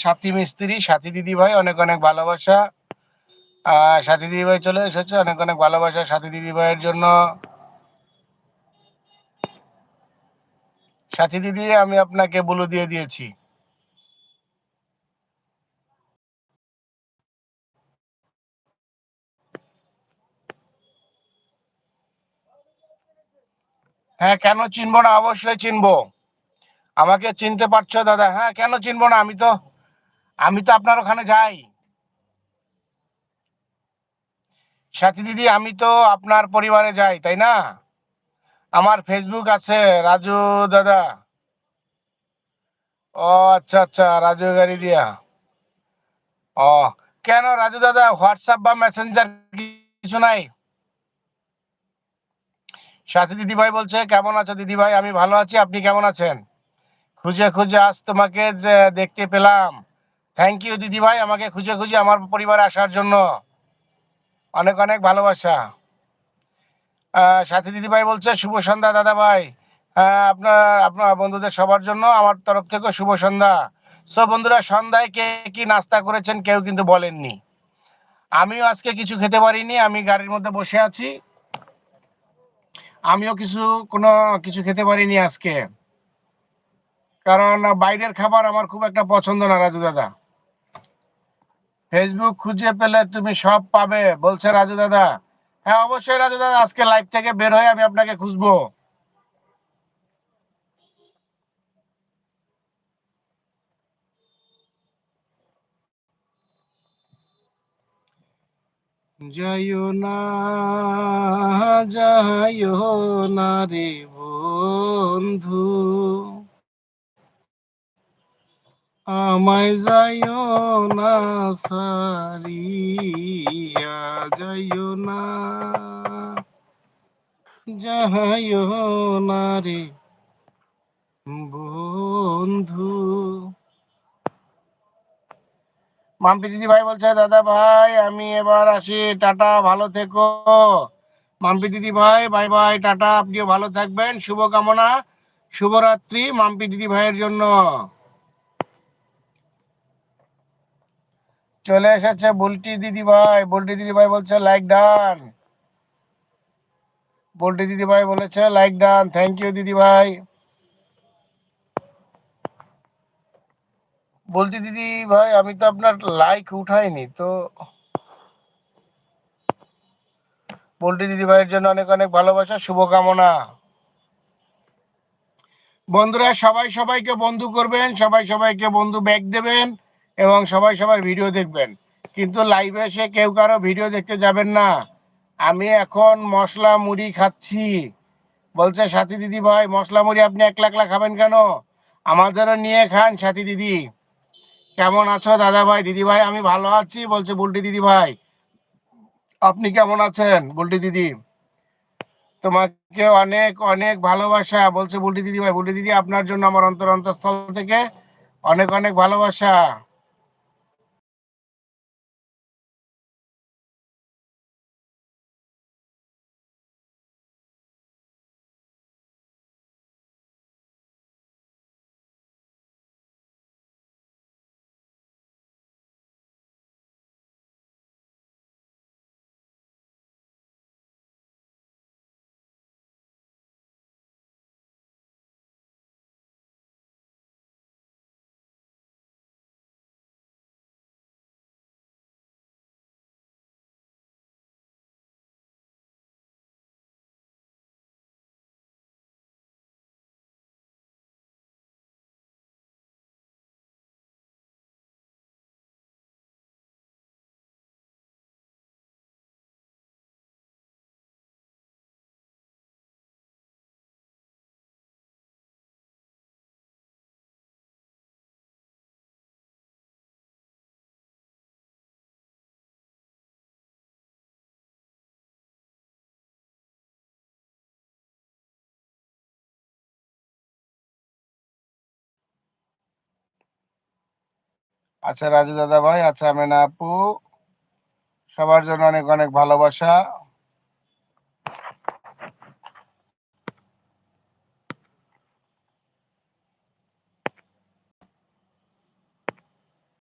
সাথী মিস্ত্রি, সাথী দিদি ভাই অনেক অনেক ভালোবাসা। সাথী দিদি ভাই চলে এসেছে, অনেক অনেক ভালোবাসা সাথী দিদি ভাইয়ের জন্য। সাথী দিদি, আমি আপনাকে বলে দিয়ে দিয়েছি। হ্যাঁ কেন চিনবো না? অবশ্যই চিনবো। আমাকে চিনতে পারছ, দাদা? হ্যাঁ কেন চিনবো না? আমি তো আমি তো আপনার ওখানে যাই। সাথী দিদি, আমি তো আপনার পরিবারে যাই, তাই না? আমার ফেসবুক আছে, রাজু দাদা। ও আচ্ছা আচ্ছা রাজু গাড়ি দিয়া। ও, কেন রাজু দাদা হোয়াটসঅ্যাপ বা মেসেঞ্জার কিছু নাই? সাথী দিদি ভাই বলছে, কেমন আছো দিদি ভাই আমি ভালো আছি, আপনি কেমন আছেন? খুঁজে খুঁজে আজ তোমাকে দেখতে পেলাম। থ্যাংক ইউ দিদি ভাই আমাকে খুঁজে খুঁজে আমার পরিবারে আসার জন্য। অনেক অনেক ভালোবাসা। সাথী দিদি ভাই বলছে, শুভ সন্ধ্যা দাদা ভাই আপনার আপনার বন্ধুদের সবার জন্য আমার তরফ থেকে শুভ সন্ধ্যা। সো বন্ধুরা, সন্ধ্যায় কে কি নাস্তা করেছেন কেউ কিন্তু বলেননি। আমিও আজকে কিছু খেতে পারিনি, আমি গাড়ির মধ্যে বসে আছি। আমিও কিছু, কোনো কিছু খেতে পারিনি আজকে। কারণ বাইরের খাবার আমার খুব একটা পছন্দ না, রাজু দাদা। ফেসবুক খুঁজে পেলে তুমি সব পাবে, বলছে রাজু দাদা। হ্যাঁ অবশ্যই রাজু দাদা, আজকে লাইভ থেকে বের হয়ে আমি আপনাকে খুঁজবো। যাইও না যাইও না রে বন্ধু। আমায় যাইও না, সারিয়া যাইও না। যাইও না রে বন্ধু। মাম্পি দিদি ভাই বলছে, দাদা ভাই, আমি এবার আসি। টাটা, ভালো থেকো। মাম্পি দিদি ভাই, বাই বাই, টাটা, আপনিও ভালো থাকবেন। শুভকামনা, শুভরাত্রি মাম্পি দিদি ভাইয়ের জন্য। চলে এসেছে বুলটি দিদি ভাই, বুলটি দিদি ভাই বলছে লাইক ডান বুলটি দিদি ভাই বলেছে লাইক ডান থ্যাংক ইউ দিদি ভাই. বলছি দিদি ভাই, আমি তো আপনার লাইক উঠাইনি, তো বলটি দিদি ভাইয়ের জন্য অনেক অনেক ভালোবাসা, শুভকামনা। বন্ধুরা, সবাই সবাইকে বন্ধু করবেন, সবাই সবাইকে বন্ধু ব্যাগ দেবেন। এবং সবাই সবার ভিডিও দেখবেন। কিন্তু লাইভে এসে কেউ কারও ভিডিও দেখতে যাবেন না। আমি এখন মশলা মুড়ি খাচ্ছি। বলছে, সাথী দিদি ভাই, মশলা মুড়ি আপনি একলা একলা খাবেন কেন? আমাদেরও নিয়ে খান, সাথী দিদি। কেমন আছো দাদা ভাই? দিদি ভাই, আমি ভালো আছি, বলছে বুলটি দিদি ভাই। আপনি কেমন আছেন? বুলটি দিদি। তোমাকে অনেক অনেক ভালোবাসা, বলছে বুলটি দিদি ভাই। বুলটি দিদি, আপনার জন্য আমার অন্তর অন্তঃস্থল থেকে অনেক অনেক ভালোবাসা। আচ্ছা রাজু দাদা ভাই আচ্ছা আমেনা আপু সবার জন্য অনেক অনেক ভালোবাসা।